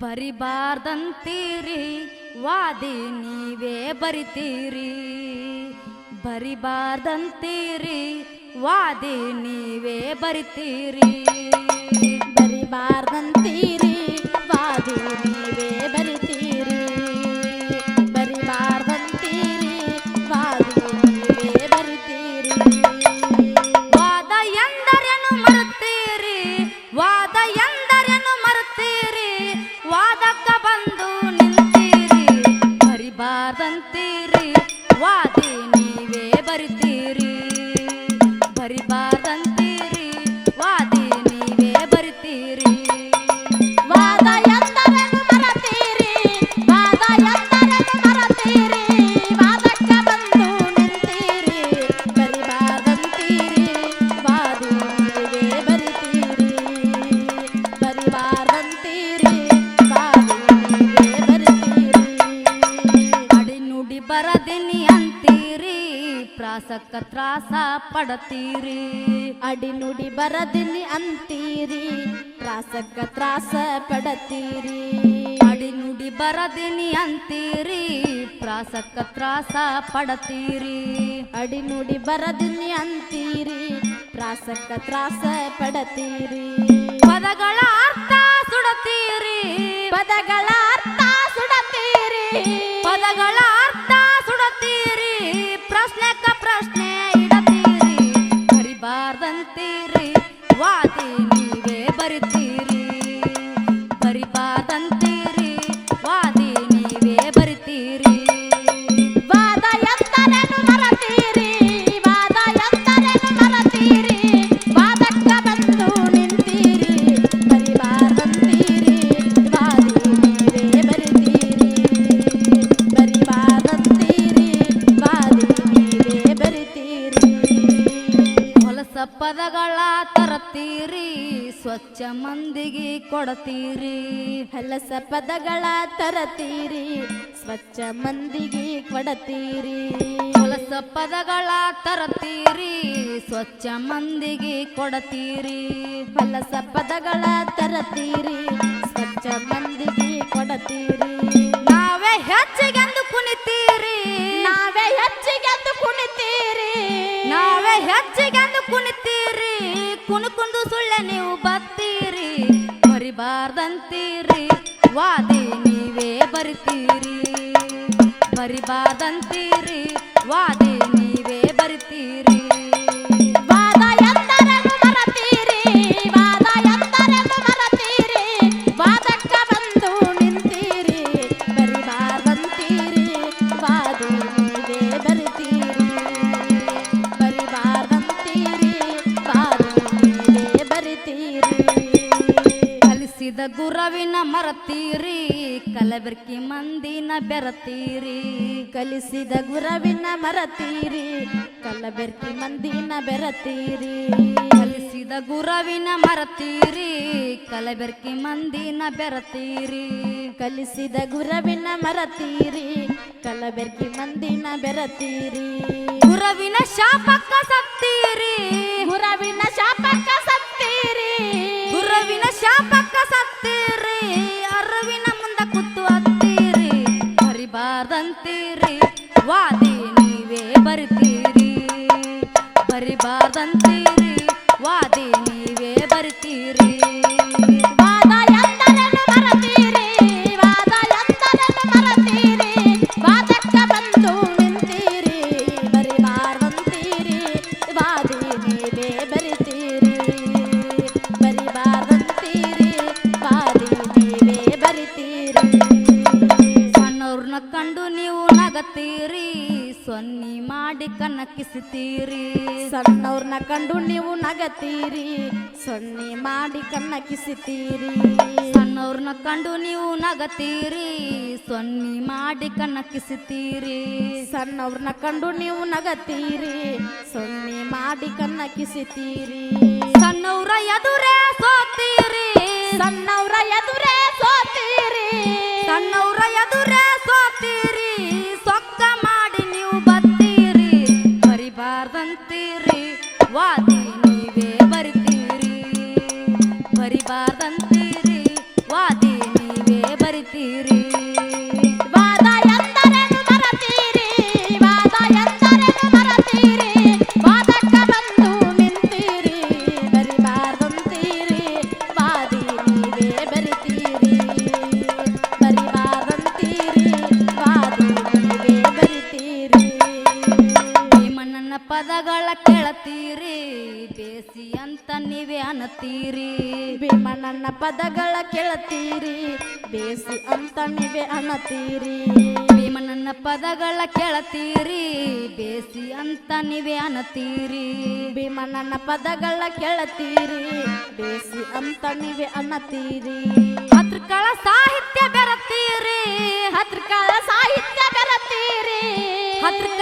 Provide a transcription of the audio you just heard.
ಬರಿಬಾರ್ದಂತೀರಿ ವಾದಿ ನೀವೇ ಬರಿತೀರಿ. ಬರಿಬಾರ್ದಂತೀರಿ ವಾದಿ ನೀವೇ ಬರಿತೀರಿ. ಬರಿಬಾರ್ದಂತೀರಿ ಪ್ರಾಸಕ್ಕ ತ್ರಾಸ ಪಡತೀರಿ. ಅಡಿನುಡಿ ಬರದಿನಿ ಅಂತೀರಿ. ತ್ರಾಸಕ್ಕ ತ್ರಾಸ ಪಡತೀರಿ. ಅಡಿನುಡಿ ಬರದಿನಿ ಅಂತೀರಿ. ತ್ರಾಸಕ್ಕ ತ್ರಾಸ ಪಡತೀರಿ. ಅಡಿನುಡಿ ಬರದಿನಿ ಅಂತೀರಿ. ತ್ರಾಸಕ್ಕ ತ್ರಾಸ ಪಡತೀರಿ. ಪದಗಳ ಅರ್ಥ ಸುಡತೀರಿ. ಪದಗಳ ಅರ್ಥ ಸುಡತೀರಿ. ಪದಗಳ ಅರ್ಥ ಸುಡತೀರಿ. ಪ್ರಶ್ನೆ ಪದಗಳ ತರತೀರಿ ಸ್ವಚ್ಛ ಮಂದಿಗೆ ಕೊಡತೀರಿ. ಹಲಸ ಪದಗಳ ತರತೀರಿ ಸ್ವಚ್ಛ ಮಂದಿಗೆ ಕೊಡತೀರಿ. ಹೊಲಸ ಪದಗಳ ತರತೀರಿ ಸ್ವಚ್ಛ ಮಂದಿಗೆ ಕೊಡತೀರಿ. ಹೊಲಸ ಪದಗಳ ತರತೀರಿ ಸ್ವಚ್ಛ ಮಂದಿಗೆ ಕೊಡತೀರಿ. ನಾವೇ ಹೆಚ್ಚಿಗೆಂದು ಕುಣಿತೀರಿ. ನಾವೇ ಹೆಚ್ಚಿಗೆಂದು ಕುಣಿತೀರಿ. ನಾವೇ ಹೆಚ್ಚಿಗೆಂದು ಕುಣಿತೀರಿ. ಕುಣುಕುಂದು ಸುಳ್ಳೆ ನೀವು ಬತ್ತೀರಿ ಬರಿಬಾರ್ದಂತೀರಿ ವಾದಿ ನೀವೇ ಬರಿತೀರಿ. ಬರಿಬಾರ್ದಂತೀರಿ ವಾದಿ ನೀವೇ ಬರಿತೀರಿ. ಕಲಿಸಿದ ಗುರವಿನ ಮರತೀರಿ, ಕಲಬೆರ್ಕಿ ಮಂದಿನ ಬೆರತೀರಿ. ಕಲಿಸಿದ ಗುರವಿನ ಮರತೀರಿ ಕಲ್ಲಬೆರ್ಕಿ ಮಂದಿನ ಬೆರತೀರಿ. ಕಲಿಸಿದ ಗುರವಿನ ಮರತೀರಿ, ಕಲಬೆರ್ಕಿ ಮಂದಿನ ಬೆರತೀರಿ. ಕಲಿಸಿದ ಗುರವಿನ ಮರತೀರಿ, ಕಲಬೆರ್ಕಿ ಮಂದಿನ ಬೆರತೀರಿ. ಗುರವಿನ ಶಾಪಕ್ಕ ಬರಿಬಾರ್ದಂತೀರಿ ವಾದಿ ನೀವೇ ಬರ್ತೀರಿ ಬರಿಬಾರ್ದಂತೀರಿ? ವಾದಿ ನೀವೇ ಬರಿತೀರಿ ಮಾಡಿ ಕನಕಿಸ್ತೀರಿ ಸಣ್ಣವ್ರನ್ನ ಕಂಡು ನೀವು ನಗತೀರಿ. ಸೊನ್ನೆ ಮಾಡಿ ಕಣ್ಣ ಕಿಸಿತೀರಿ ಸಣ್ಣವ್ರನ್ನ ಕಂಡು ನೀವು ನಗತೀರಿ. ಸೊನ್ನೆ ಮಾಡಿ ಕನಕಿಸ್ತೀರಿ ಸಣ್ಣವ್ರನ್ನ ಕಂಡು ನೀವು ನಗತೀರಿ. ಸೊನ್ನೆ ಮಾಡಿ ಕಣ್ಣ ಕಿಸಿತೀರಿ ಸಣ್ಣವ್ರ ಎದುರೇ ಸೋತೀರಿ. ಸಣ್ಣವ್ರ ಎದುರೇ ಸೋತೀರಿ. ಸಣ್ಣವ್ರ ಅಂತ ನೀವೇ ಅನ್ನತೀರಿ? ಭೀಮಣ್ಣನ ಪದಗಳ ಕೇಳತ್ತೀರಿ. ಬೇಸಿ ಅಂತ ನೀವೇ ಅನ್ನತೀರಿ. ಭೀಮಣ್ಣನ ಪದಗಳ ಕೇಳತ್ತೀರಿ. ಬೇಸಿ ಅಂತ ನೀವೇ ಅನ್ನತೀರಿ. ಭೀಮಣ್ಣನ ಪದಗಳ ಕೇಳತ್ತೀರಿ. ಬೇಸಿ ಅಂತ ನೀವೇ ಅನ್ನತೀರಿ. ಹತ್ರಕಳ ಸಾಹಿತ್ಯ ಬೆರತೀರಿ. ಹತ್ರಕಳ ಸಾಹಿತ್ಯ ಬೆರತ್ತೀರಿ ಹತ್ರ